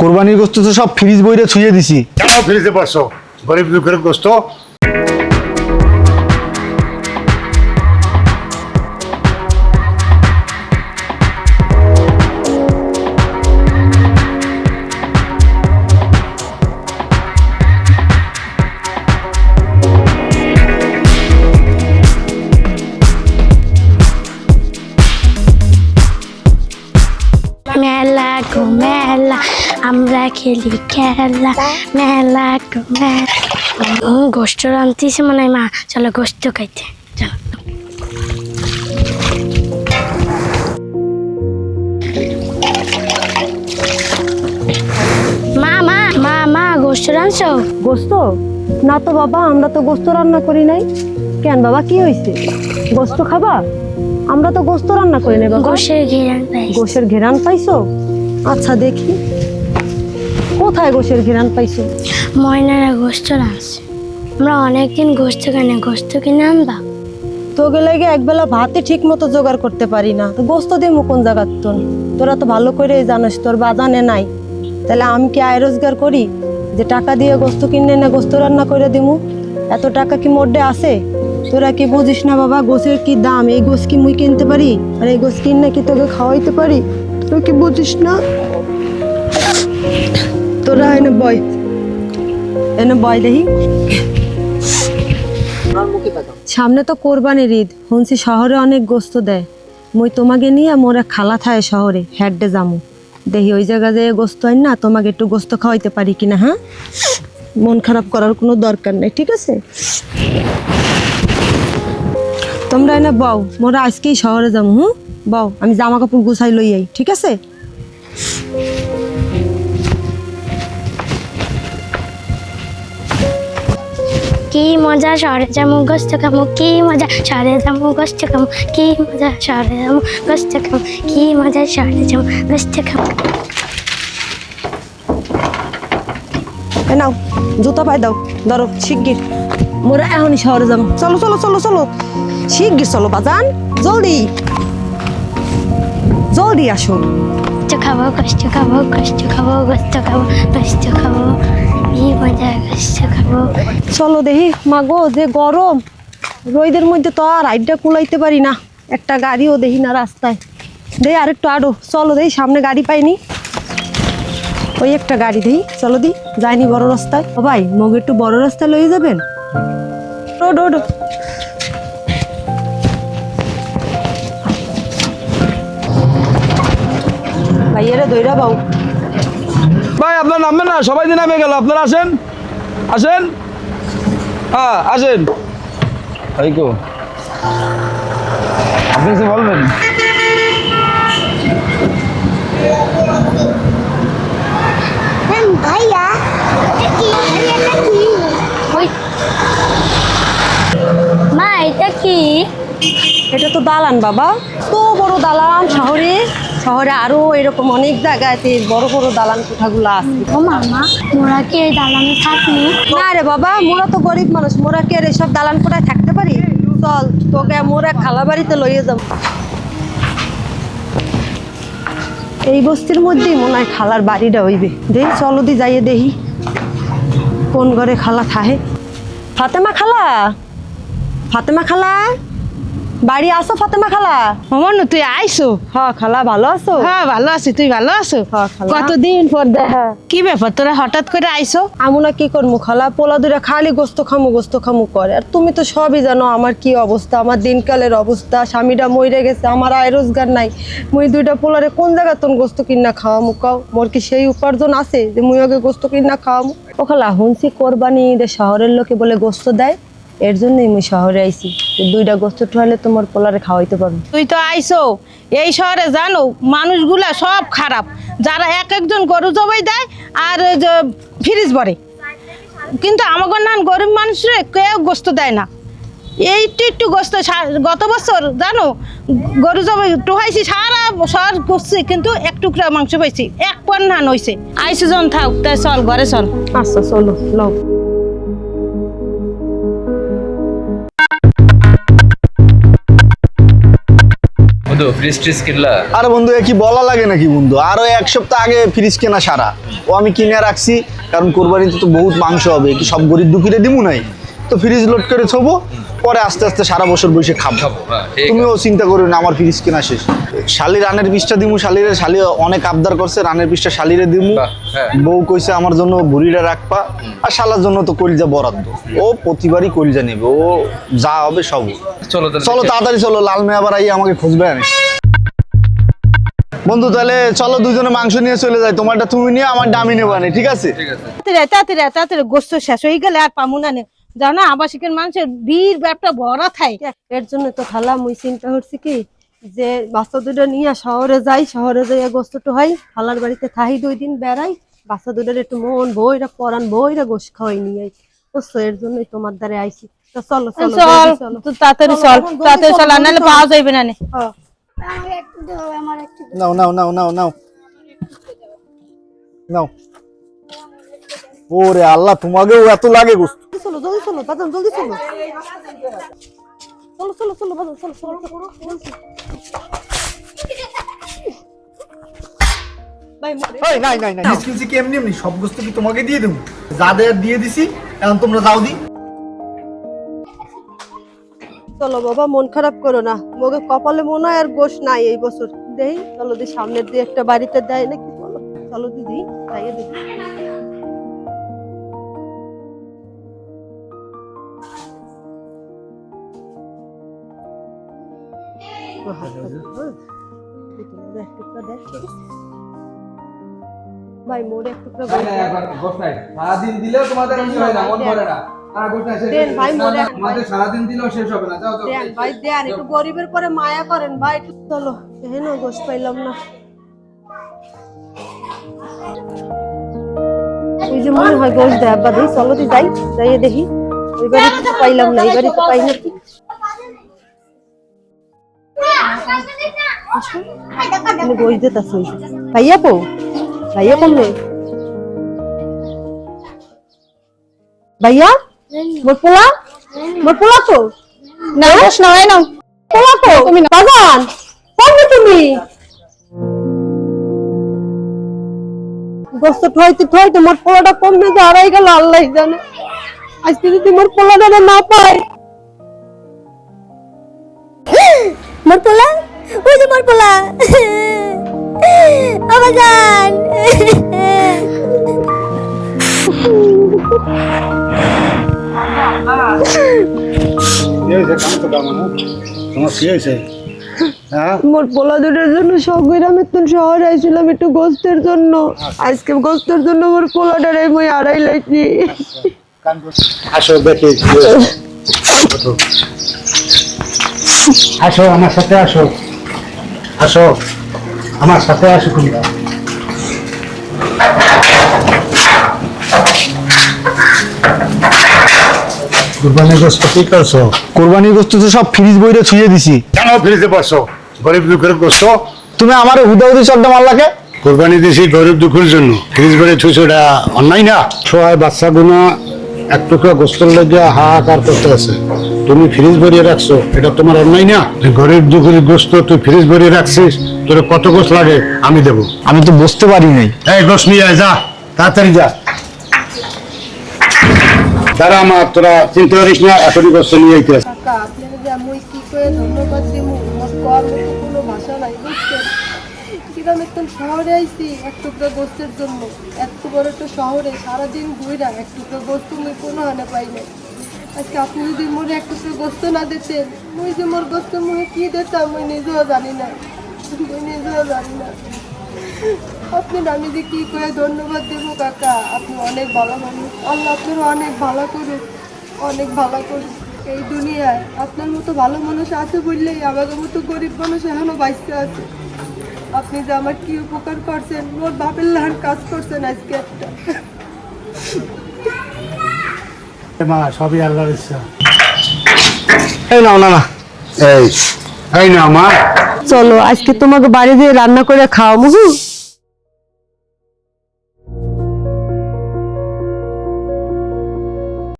কোরবানির গোস্ত তো সব ফ্রিজ বইরে ছুঁয়ে দিছি। যাও ফ্রিজে বসো। গরিব দুঃখের গোস্ত। আমরা খেলি খেলা মেলা গোষ্ঠ রান্তিছে মনে মা। চলো গোষ্ঠ খাইতে। চলো। মা মা মা মা গোষ্ঠ রাঁধছো? গোস্ত না তো বাবা আমরা তো গোস্ত রান্না করি নাই। কেন বাবা কি হয়েছে গোস্ত খাবা? আমরা তো গোস্ত রান্না করি নাই বাবা। গোশের ঘেরান পাইছো? আচ্ছা দেখি। কোথায় গোশের ঘেরান পাইছো? ময়নারা গোষ্ঠ রাঁধছে আমরা অনেকদিন গোষ্ঠ কিনে গোষ্ঠ কিনে আনবা? তো গেলে গিয়ে একবেলা ভাতে ঠিক মতো জোগাড় করতে পারি না। তো গোস্ত দিয়ে কোন জায়গার তোর? তোরা তো ভালো করে জানিস তোর বাজানে নাই। তাহলে আমি কি আয় রোজগার করি? যে টাকা দিয়ে গোস্ত কিনে না গোস্ত রান্না করে দিমু? এত টাকা কি মোডে আছে? তোরা কি বুঝিস না বাবা গোসের কি দাম? এই গোস কি মুই কিনতে পারি? আর এই গোস কিনে কি তোকে খাওয়াইতে পারি? তুই কি বুঝিস না? তোরা এনে বয় এনে বয় দেখি। সামনে তো কোরবানির ঈদ শুনছি শহরে অনেক গোস্ত দেয়। মুই তোমাকে নিয়ে মোর খালা থায় শহরে, হেডে যামু। দেখি ওই জায়গা যে গোস্ত আইন না, তোমাকে একটু গোস্ত খাওয়াইতে পারি কিনা হ্যাঁ? মন খারাপ করার কোনো দরকার নেই, ঠিক আছে? তোমরা এনে বও, মোরা আজকেই শহরে যাব হুম? বও, আমি জামা কাপড় গুছাই লই ঠিক আছে? কি মজা শহরে যাব গোস্ত খামো কি মজা শহরে যাব গোস্ত খামো কি মজা শহরে যাব গোস্ত খামো কি মজা শহরে যাব গোস্ত খামো। এ নাও জুতা পাই দাও ধরো শিগগির। মোরা এখনই শহরে যাব। চলো চলো চলো চলো। শিগগির চলো বাজান জলদি। জলদি আসো। গোস্ত খাব গোস্ত খাব গোস্ত খাব গোস্ত খাব গোস্ত খাব। চলো দেখি। মাগো, যে গরম, রোদের মধ্যে তো আর রাইডটা কুলাইতে পারি না। একটা গাড়িও দেখি না রাস্তায়। দেই আর একটু আরও চলো দেখি সামনে গাড়ি পাইনি। ওই একটা গাড়ি দেই। চলো দি যাইনি বড় রাস্তায়। ও ভাই, মগ একটু বড় রাস্তায় লয়ে যাবেন? ওড ওড ভাইয়েরা দইরা বাউ। ভাই আপনার নামবেন না সবাই দিন নামে গেল। আপনারা আসেন। আসেন। হ্যাঁ আসেন। এই কো আপনি কিছু বলবেন? ভাইয়া মা এটা কি? এটা তো দালান বাবা। তো বড় দালান শহরে। শহরে আরও এরকম অনেক জায়গাতে বড় বড় দালান কোঠাগুলো আছে। মামা মোরা কি এই দালানে থাকনি না রে বাবা মোরা তো গরিব মানুষ মোরা কি আর এসব দালান কোঠায় থাকতে পারি? চল তোকে মোরা খালা বাড়িতে লইয়ে যাব। এই বস্তির মধ্যেই মনে হয় খালার বাড়িটা হইবে। দেই চলো দি যাইয়ে দেহি কোন ঘরে খালা থাহে ফাতেমা খালা? ফাতেমা খালা? বাড়ি আসো ফাতেমা খালা। মামন তুই আইসো। হ্যাঁ খালা ভালো আছো? হ্যাঁ ভালো আছি তুই ভালো আছো? হ্যাঁ। কতদিন পর দেখা কি ব্যাপার তোরা হঠাৎ করে আইসো? আমুনা কি করব খালা? পোলা দুরা খালি গোস্ত খামু গোস্ত খামু করে। আর তুমি তো সবই জানো আমার কি অবস্থা আমার দিনকালের অবস্থা। স্বামীটা মরে গেছে আমার আয় রোজগার নাই। মুই দুইটা পোলারে কোন জায়গা তোর গোস্ত কিনা খাওয়ামু কাও? মোর কি সেই উপার্জন আছে যে মুই আগে গোস্ত কিনা খাওয়ামু? ও খালা হুনছি কোরবানি শহরের লোকে বলে গোস্ত দেয় এর জন্যই মুই শহরে আইছি। দুইটা গোস্ত ঠুয়ালে তোমার পোলারে খাওয়াইতে পারব। তুই তো আইসো এই শহরে জানো মানুষগুলা সব খারাপ। যারা এক একজন গরু জবাই দেয় আর ফ্রিজ ভরে। কিন্তু আমাকে নান গরিব মানুষরে কেউ গোস্ত দেয় না। এইটু একটু গোস্ত গত বছর জানো গরু জবাই টোহাইছি সারা শহর করছি কিন্তু এক টুকরা মাংস পাইছি এক পন ধান হয়েছে আইসো জন থাক তাই চল ঘরে চল। আচ্ছা চলো লও। বন্ধু ফ্রিজ ট্রিজ কিনলা? আরে বন্ধু কি বলা লাগে নাকি বন্ধু? আরও এক সপ্তাহ আগে ফ্রিজ কেনা সারা। ও আমি কিনে রাখছি কারণ কোরবানিতে তো বহুত মাংস হবে কি সব গরিব দুঃখীরে দিমু নাই। তো ফ্রিজ লোড করে থবো পরে আস্তে আস্তে সারা বছর বসে খাব। হ্যাঁ, তুমিও চিন্তা করো না আমার ফ্রিজ কেনা শেষ। শালি রানের পিসটা দিমু শালিরে শালি অনেক আবদার করছে রানের পিসটা শালিরে দিমু। হ্যাঁ। বউ কইছে আমার জন্য বুড়িটা রাখবা আর শালার জন্য তো কলিজা বরাদ্দ। ও প্রতিবারই কলিজা নেবে ও যা হবে সব। চলো চলো তাড়াতাড়ি চলো লাল মেয়ে আবার আই আমাকে খুঁজবে আনে বন্ধু তাহলে চলো দুজনে মাংস নিয়ে চলে যাই। তোমারটা তুমি নিয়ে আমার দামি নেবা নে, ঠিক আছে? ঠিক আছে। তাড়াতাড়ি তাড়াতাড়ি গোস্ত শেষ হয়ে গেলে আর পামু না নে। জানো আবাসিকের মানুষের বীর ব্যাপটা ভরা থাই। এর জন্য তো খালা মুই চিন্তা করছি কি? যে বাচ্চা দুটো নিয়ে শহরে যাই শহরে যাই গোস্তটা হয় খালার বাড়িতে থাই দুই দিন বেড়াই বাচ্চা দুটোর একটু মন বইরা পরান বইরা গোস খাওয়াই নিয়ে আই। বুঝছ এর জন্যই তোমার দ্বারে আইছি। তো চলো চলো চলো তাড়াতাড়ি চল তাড়াতাড়ি চল নাহলে পাওয়া যাইবে না নে। হ্যাঁ। নাও নাও নাও নাও নাও। নাও। ওরে আল্লাহ তোমাকেও এত লাগে গোস্ত। চলো জলদি চলো জলদি চলো। চলো চলো চলো বাজান চলো চলো চলো, জলদি। ভাই নাই নাই নাই। কিনছি কি এমনি এমনি? সব গোস্ত কি তোমাকে দিয়ে দেবো? যাদের দিয়ে দিছি এখন তোমরা যাও দি। চলো বাবা মন খারাপ করো না। মোকে কপালে মনে হয় আর গোশ নাই এই বছর। দেই চলো দি সামনের দিয়ে একটা বাড়িতে দেয় নাকি চলো চলো দিদি তাই দেখি। ভাই মোড়ে একটু করে গোশ সারাদিন দিলেও তোমাদের হয় না মন না। গরিবের পরে মায়া করেন ভাই চলো। হেন গোশ পাইলাম না। ওই যে মনে হয় গোশ দেয় আব্বা দিই চলো যাই যাইয়ে দেখি। ওই তো পাইলাম না এই বাড়িতে পাই না। কি গোশ দিতাছ ভাইয়া পো ভাইয়া কমে ভাইয়া মোর পোলা মোর পোলা তো না। না তুমি বাগান কবে তুমি গোস্ত ঠইতে ঠইতে মোর পোলাটা কমবে যে হারাই গেল আল্লাহ যদি মোর পোলাটা না পাই মোর পোলা ওই যে মোর পোলা আমার জান। তোমার কি হয়েছে? হ্যাঁ? মোর পোলা দুটোর জন্য মেতন শহরে আইছিলাম একটু গোস্তের জন্য। আজকে গোস্তের জন্য মোর পোলাটার মই আসো দেখি কি হয়েছে। ওঠো। আসো আমার সাথে আসো। আসো আমার সাথে আসো তোমরা। কুরবানি গোস্ত কি করছ কোরবানির গোস্ত তো সব ফ্রিজ বইরে ছুঁয়ে দিছি। কেন ফ্রিজে বসো গরিব দুঃখের গোস্ত তুমি আমার হুদাহুদি চড্ডা মারলাকে? কোরবানি দিছি গরিব দুঃখের জন্য। ফ্রিজ ভরে থুইছো এটা অন্যায় না? সহায় বাচ্চাগুলো এক টুকরা গোস্তর লেগে হাহাকার করতে আছে। তুমি ফ্রিজ ভরিয়ে রাখছো এটা তোমার অন্যায় না? যে গরিব দুঃখের গোস্ত তুই ফ্রিজ ভরিয়ে রাখছিস তোর কত গোস লাগে আমি দেবো। আমি তো বুঝতে পারি নাই। এই গোস নিয়ে আয় যা তাড়াতাড়ি যা। তারা আমার তোরা চিন্তা করিস না এখনই গোস্ত নিয়ে আইতে আছে। কাকা আপনি যে আমি কি করে ধন্যবাদ দিব মোর কর মতো কোনো ভাষা নাই বুঝছেন? কিরম শহরে আইছি এক টুকরো গোস্তের জন্য। এত বড় একটা শহরে সারাদিন ঘুরা এক টুকরো গোস্ত মুই কোনো হানে পাই নাই। আজকে আপনি যদি মোরে এক টুকরো গোস্ত না দিতেন, মুই যে মোর গোস্ত মুখে কি দিতাম, মুই নিজেও জানি না। মুই নিজেও জানি না। আপনি আমি যে কি করে ধন্যবাদ দেবো, কাকা? আপনি অনেক ভালো মানুষ। আল্লাহ আপনার অনেক ভালো করুক, অনেক ভালো করুক এই দুনিয়ায়। আপনার মতো ভালো মানুষ আছে বললেই আমাদের মতো গরিব মানুষ এখনও বাইসতে আছে। আপনি যে আমার কি উপকার করছেন, মোর বাপের লাহান কাজ করছেন আজকে একটা। মা সবই আল্লাহর ইচ্ছা। এই নাও না না এই। এই না মা। চলো আজকে তোমাকে বাড়ি দিয়ে রান্না করে খাওয়া মুহু